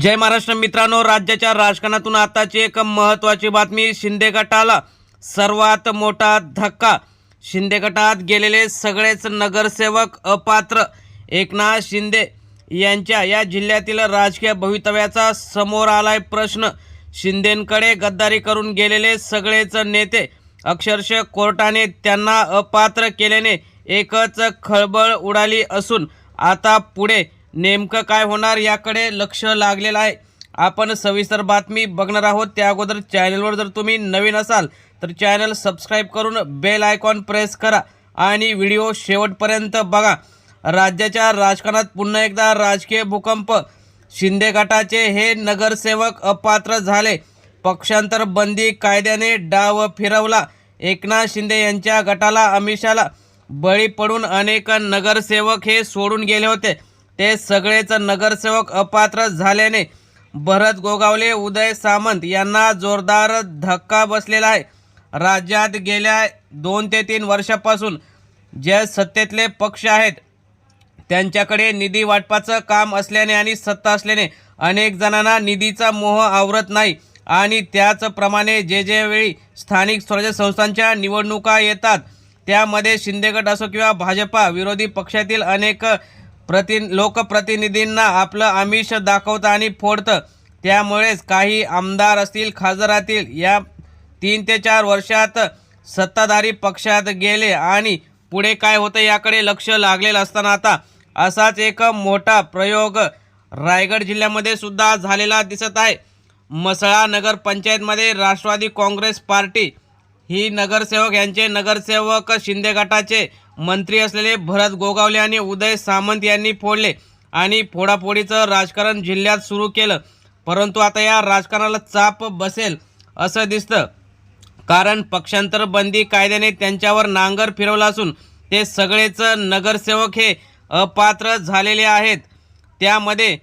जय महाराष्ट्र मित्रांनो राज्याच्या राजकारणातून आताची एक महत्त्वाची बातमी शिंदे गटाला सर्वात मोठा धक्का. शिंदे गटात गेलेले सगळेच नगरसेवक अपात्र. एकनाथ शिंदे यांच्या या जिल्ह्यातील राजकीय भवितव्याचा समोर आलाय प्रश्न. शिंदेंकडे गद्दारी करून गेलेले सगळेच नेते अक्षरशः कोर्टाने त्यांना अपात्र केल्याने एकच खळबळ उडाली असून आता पुढे नेमकं काय होणार याकडे लक्ष लागलेलं आहे. आपण सविस्तर बातमी बघणार आहोत. त्या अगोदर चॅनलवर जर तुम्ही नवीन असाल तर चॅनल सबस्क्राईब करून बेल आयकॉन प्रेस करा आणि व्हिडिओ शेवटपर्यंत बघा. राज्याच्या राजकारणात पुन्हा एकदा राजकीय भूकंप. शिंदे गटाचे हे नगरसेवक अपात्र झाले. पक्षांतर बंदी कायद्याने डाव फिरवला. एकनाथ शिंदे यांच्या गटाला अमिषाला बळी पडून अनेक नगरसेवक हे सोडून गेले होते. ते सगळेच नगरसेवक अपात्र झाल्याने भरत गोगावले उदय सामंत यांना जोरदार धक्का बसलेला आहे. राज्यात गेल्या दोन ते तीन वर्षापासून जे सत्तेतले पक्ष आहेत त्यांच्याकडे निधी वाटपाचं काम असल्याने आणि सत्ता असल्याने अनेक जणांना निधीचा मोह आवरत नाही आणि त्याचप्रमाणे जे जे वेळी स्थानिक स्वराज्य संस्थांच्या निवडणुका येतात त्यामध्ये शिंदेगट असो किंवा भाजपा विरोधी पक्षातील अनेक प्रति लोकप्रतिनिधींना आपलं आमिष दाखवतं आणि फोडतं. त्यामुळेच काही आमदार असतील खासदारातील या तीन ते चार वर्षात सत्ताधारी पक्षात गेले आणि पुढे काय होतं याकडे लक्ष लागलेलं असताना आता असाच एक मोठा प्रयोग रायगड जिल्ह्यामध्ये सुद्धा झालेला दिसत आहे. मसळा नगर पंचायतमध्ये राष्ट्रवादी काँग्रेस पार्टी ही नगरसेवक यांचे नगरसेवक शिंदे गटाचे मंत्री असलेले भरत गोगावले आणि उदय सामंत यांनी फोडले आणि फोडाफोडीचं राजकारण जिल्ह्यात सुरू केलं. परंतु आता या राजकारणाला चाप बसेल असं दिसतं. कारण पक्षांतर बंदी कायद्याने त्यांच्यावर नांगर फिरवला असून ते सगळेच नगरसेवक हे अपात्र झालेले आहेत. त्यामध्ये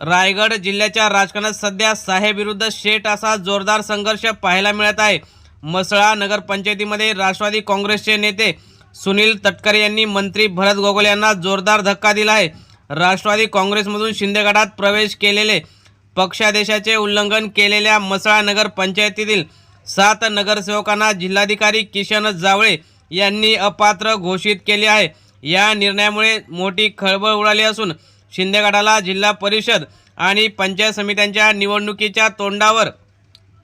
रायगड जिल्ह्याच्या राजकारणात सध्या साहेब विरुद्ध शेठ असा जोरदार संघर्ष पाहायला मिळत आहे. मसळा नगरपंचायतीमध्ये राष्ट्रवादी काँग्रेसचे नेते सुनील तटकरे यांनी मंत्री भरत गोगोले यांना जोरदार धक्का दिला आहे. राष्ट्रवादी काँग्रेसमधून शिंदेगडात प्रवेश केलेले पक्षादेशाचे उल्लंघन केलेल्या मसळा नगरपंचायतीतील सात नगरसेवकांना जिल्हाधिकारी किशन जावळे यांनी अपात्र घोषित केले आहे. या निर्णयामुळे मोठी खळबळ उडाली असून शिंदेगडाला जिल्हा परिषद आणि पंचायत समित्यांच्या निवडणुकीच्या तोंडावर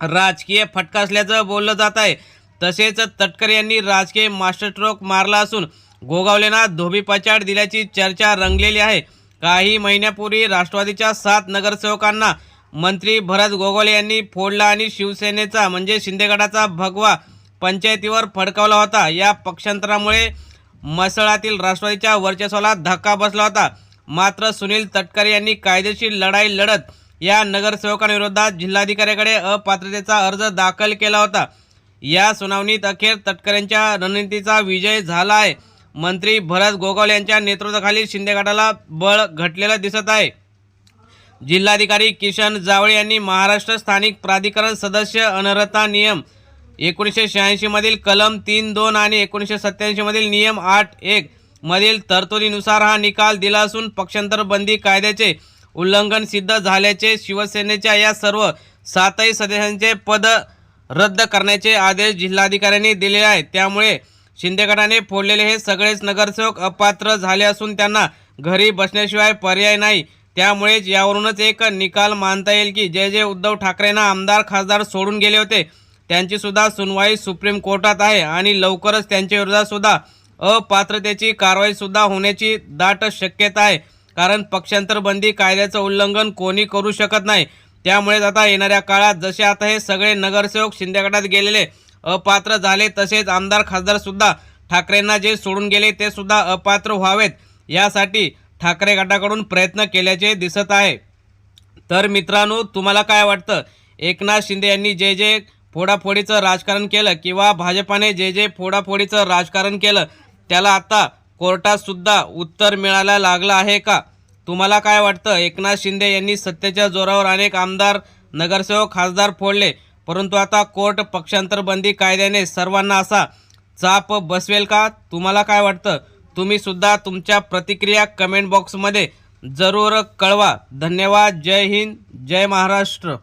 राजकीय फटका असल्याचं बोललं जात आहे. तसेच तटकरे यांनी राजकीय मास्टरस्ट्रोक मारला असून गोगावलेंना धोबीपछाड दिल्याची चर्चा रंगलेली आहे. काही महिन्यापूर्वी राष्ट्रवादीच्या सात नगरसेवकांना मंत्री भरत गोगावले यांनी फोडला आणि शिवसेनेचा म्हणजे शिंदेगडाचा भगवा पंचायतीवर फडकावला होता. या पक्षांतरामुळे मसळातील राष्ट्रवादीच्या वर्चस्वाला धक्का बसला होता. मात्र सुनील तटकरे यांनी कायदेशीर लढाई लढत या नगरसेवकांविरोधात जिल्हाधिकाऱ्याकडे अपात्रतेचा अर्ज दाखल केला होता. या सुनावणीत अखेर तटकऱ्यांच्या रणनीतीचा विजय झाला आहे. मंत्री भरत गोगावले यांच्या नेतृत्वाखाली शिंदे गटाला बळ घटलेलं दिसत आहे. जिल्हाधिकारी किशन जावळे यांनी महाराष्ट्र स्थानिक प्राधिकरण सदस्य अनर्हता नियम एकोणीसशे शहाऐंशीमधील कलम तीन दोन आणि एकोणीसशे सत्त्याऐंशीमधील नियम आठ एक मधील तरतुदीनुसार हा निकाल दिला असून पक्षांतर बंदी कायद्याचे उल्लंघन सिद्ध झाल्याचे शिवसेनेच्या या सर्व सातही सदस्यांचे पद रद्द करण्याचे आदेश जिल्हाधिकाऱ्यांनी दिले आहेत. त्यामुळे शिंदे गटाने फोडलेले हे सगळेच नगरसेवक अपात्र झाले असून त्यांना घरी बसण्याशिवाय पर्याय नाही. त्यामुळेच यावरूनच एक निकाल मानता येईल की जे जे उद्धव ठाकरेंना आमदार खासदार सोडून गेले होते त्यांची सुद्धा सुनवाई सुप्रीम कोर्टात आहे आणि लवकरच त्यांच्या विरोधात सुद्धा अपात्रतेची कारवाई सुद्धा होण्याची दाट शक्यता आहे. कारण पक्षांतर बंदी कायद्याचं उल्लंघन कोणी करू शकत नाही. त्यामुळेच आता येणाऱ्या काळात जसे आता हे सगळे नगरसेवक शिंदे गटात गेलेले अपात्र झाले तसेच आमदार खासदार सुद्धा ठाकरेंना जे सोडून गेले ते सुद्धा अपात्र व्हावेत. यासाठी ठाकरे गटाकडून प्रयत्न केल्याचे दिसत आहे. तर मित्रांनो तुम्हाला काय वाटतं? एकनाथ शिंदे यांनी जे जे फोडाफोडीचं राजकारण केलं किंवा भाजपाने जे जे फोडाफोडीचं राजकारण केलं त्याला आता कोर्टात सुद्धा उत्तर मिळायला लागलं आहे का? तुम्हाला काय वाटतं? एकनाथ शिंदे यांनी सत्तेच्या जोरावर अनेक आमदार नगरसेवक खासदार फोडले. परंतु आता कोर्ट पक्षांतरबंदी कायद्याने सर्वांना असा चाप बसवेल का? तुम्हाला काय वाटतं? तुम्ही सुद्धा तुमच्या प्रतिक्रिया कमेंट बॉक्समध्ये जरूर कळवा. धन्यवाद. जय हिंद. जय महाराष्ट्र.